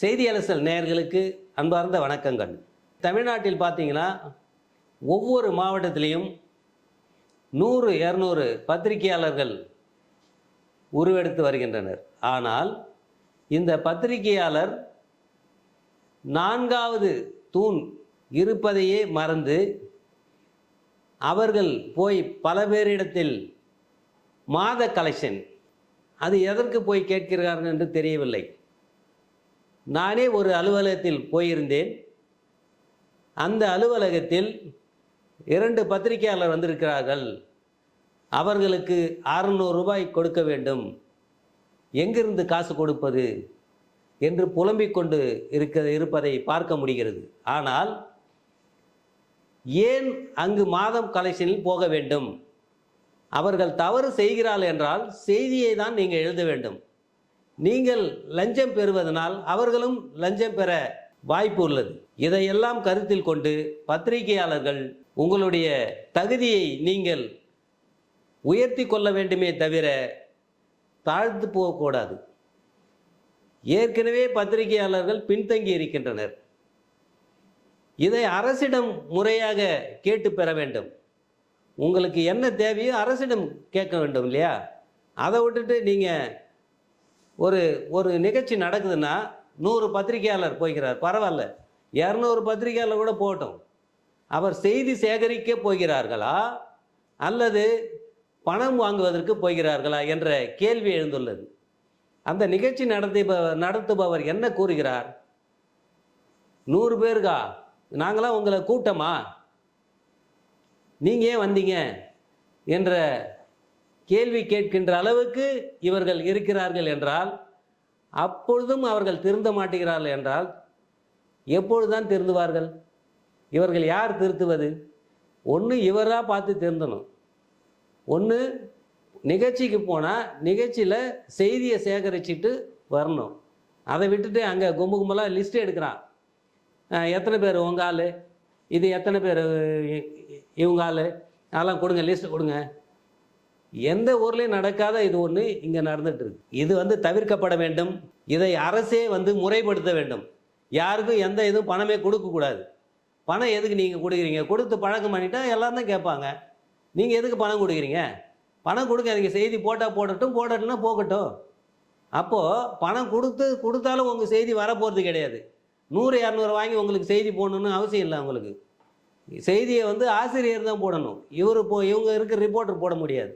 செய்தி அலசல் நேயர்களுக்கு அன்பார்ந்த வணக்கங்கள். தமிழ்நாட்டில் பார்த்தீங்கன்னா ஒவ்வொரு மாவட்டத்திலையும் நூறு இரநூறு பத்திரிகையாளர்கள் உருவெடுத்து வருகின்றனர். ஆனால் இந்த பத்திரிகையாளர் நான்காவது தூண் இருப்பதையே மறந்து அவர்கள் போய் பல பேரிடத்தில் மாத கலெக்ஷன் அது எதற்கு போய் கேட்கிறார்கள் என்று தெரியவில்லை. நானே ஒரு அலுவலகத்தில் போயிருந்தேன். அந்த அலுவலகத்தில் இரண்டு பத்திரிகையாளர் வந்திருக்கிறார்கள். அவர்களுக்கு அறுநூறு ரூபாய் கொடுக்க வேண்டும். எங்கிருந்து காசு கொடுப்பது? என்று புலம்பிக் கொண்டு இருக்க இருப்பதை பார்க்க முடிகிறது. ஆனால் ஏன் அங்கு மாதம் கலெக்ஷனில் போக வேண்டும்? அவர்கள் தவறு செய்கிறார்கள் என்றால் செய்தியை தான் நீங்கள் எழுத வேண்டும். நீங்கள் லஞ்சம் பெறுவதனால் அவர்களும் லஞ்சம் பெற வாய்ப்பு உள்ளது. இதையெல்லாம் கருத்தில் கொண்டு பத்திரிகையாளர்கள் உங்களுடைய தகுதியை நீங்கள் உயர்த்தி கொள்ள வேண்டுமே தவிர தாழ்ந்து போகக்கூடாது ஏற்கனவே பத்திரிகையாளர்கள் பின்தங்கி இருக்கின்றனர். இதை அரசிடம் முறையாக கேட்டு பெற வேண்டும். உங்களுக்கு என்ன தேவையோ அரசிடம் கேட்க வேண்டும் இல்லையா? அதை விட்டுட்டு நீங்கள் ஒரு ஒரு நிகழ்ச்சி நடக்குதுன்னா நூறு பத்திரிகையாளர் போய்கிறார் பரவாயில்ல. இரநூறு பத்திரிகையாளர் கூட போகட்டும். அவர் செய்தி சேகரிக்க போகிறார்களா? அல்லது பணம் வாங்குவதற்கு போகிறார்களா? என்ற கேள்வி எழுந்துள்ளது. அந்த நிகழ்ச்சி நடத்தி நடத்துபவர் என்ன கூறுகிறார்? நூறு பேருக்கா? நாங்களாம் உங்களை கூட்டமா? நீங்கள் ஏன் வந்தீங்க? என்ற கேள்வி கேட்கின்ற அளவுக்கு இவர்கள் இருக்கிறார்கள் என்றால் அப்பொழுதும் அவர்கள் திருந்த மாட்டேங்கிறார்கள் என்றால் எப்பொழுதுதான் திருந்துவார்கள்? இவர்கள் யார் திருத்துவது? ஒன்று இவராக பார்த்து திருந்தணும். ஒன்று நிகழ்ச்சிக்கு போனால் நிகழ்ச்சியில் செய்தியை சேகரிச்சுட்டு வரணும். அதை விட்டுட்டு அங்கே கும்பு கும்பலாக லிஸ்ட் எடுக்கிறான். எத்தனை பேர்? உங்கள் ஆள். இது எத்தனை பேர்? இவங்க ஆள். அதெல்லாம் கொடுங்க லிஸ்ட்டு கொடுங்க. எந்த ஊர்லேயும் நடக்காத இது ஒன்று இங்கே நடந்துட்டு இருக்கு. இது வந்து தவிர்க்கப்பட வேண்டும். இதை அரசே வந்து முறைப்படுத்த வேண்டும். யாருக்கும் எந்த இதுவும் பணமே கொடுக்கக்கூடாது பணம் எதுக்கு நீங்கள் கொடுக்குறீங்க? கொடுத்து பழக்கம் பண்ணிட்டா எல்லாரும் தான் கேட்பாங்க. நீங்கள் எதுக்கு பணம் கொடுக்குறீங்க? பணம் கொடுக்காதீங்க. செய்தி போட்டால் போடட்டும் போடட்டும்னா போகட்டும். அப்போது பணம் கொடுத்து கொடுத்தாலும் உங்கள் செய்தி வரப்போகிறது கிடையாது. நூறு இரநூறு வாங்கி உங்களுக்கு செய்தி போடணும்னு அவசியம் இல்லை உங்களுக்கு செய்தியை வந்து ஆசிரியர் தான் போடணும். இவர் போ இவங்க இருக்க ரிப்போர்ட்டர் போட முடியாது.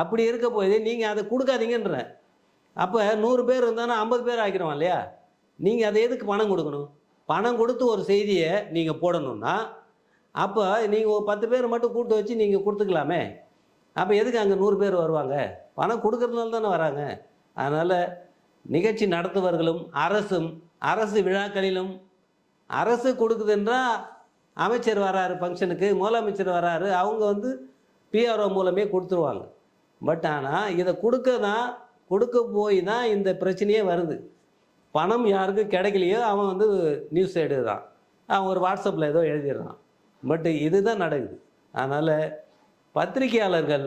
அப்படி இருக்க போது நீங்கள் அதை கொடுக்காதீங்கன்ற. அப்போ நூறு பேர் இருந்தாலும் ஐம்பது பேர் ஆக்கிடுவான் இல்லையா? நீங்கள் அதை எதுக்கு பணம் கொடுக்கணும்? பணம் கொடுத்து ஒரு செய்தியை நீங்கள் போடணும்னா அப்போ நீங்கள் ஒரு பத்து பேர் மட்டும் கூப்பிட்டு வச்சு நீங்கள் கொடுத்துக்கலாமே. அப்போ எதுக்கு அங்கே நூறு பேர் வருவாங்க? பணம் கொடுக்கறதுனால தானே வராங்க. அதனால் நிகழ்ச்சி நடத்துபவர்களும் அரசும் அரசு விழாக்களிலும் அரசு கொடுக்குதுன்றா அமைச்சர் வராரு ஃபங்க்ஷனுக்கு முதலமைச்சர் வராரு அவங்க வந்து பிஆர்ஓ மூலமே கொடுத்துருவாங்க. பட் ஆனால் இதை கொடுக்க தான் கொடுக்க போய் தான் இந்த பிரச்சனையே வருது. பணம் யாருக்கு கிடைக்கலையோ அவன் வந்து நியூஸ் எடுக்கிறான். அவன் ஒரு வாட்ஸ்அப்பில் ஏதோ எழுதிடுறான். பட் இதுதான் நடக்குது. அதனால் பத்திரிகையாளர்கள்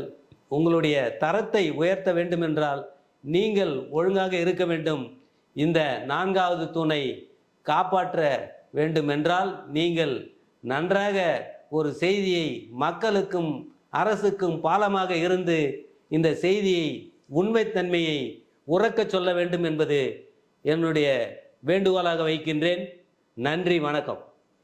உங்களுடைய தரத்தை உயர்த்த வேண்டுமென்றால் நீங்கள் ஒழுங்காக இருக்க வேண்டும். இந்த நான்காவது தூணை காப்பாற்ற வேண்டுமென்றால் நீங்கள் நன்றாக ஒரு செய்தியை மக்களுக்கும் அரசுக்கும் பாலமாக இருந்து இந்த செய்தியை உண்மைத்தன்மையை உறக்கச் சொல்ல வேண்டும் என்பது என்னுடைய வேண்டுகோளாக வைக்கின்றேன். நன்றி வணக்கம்.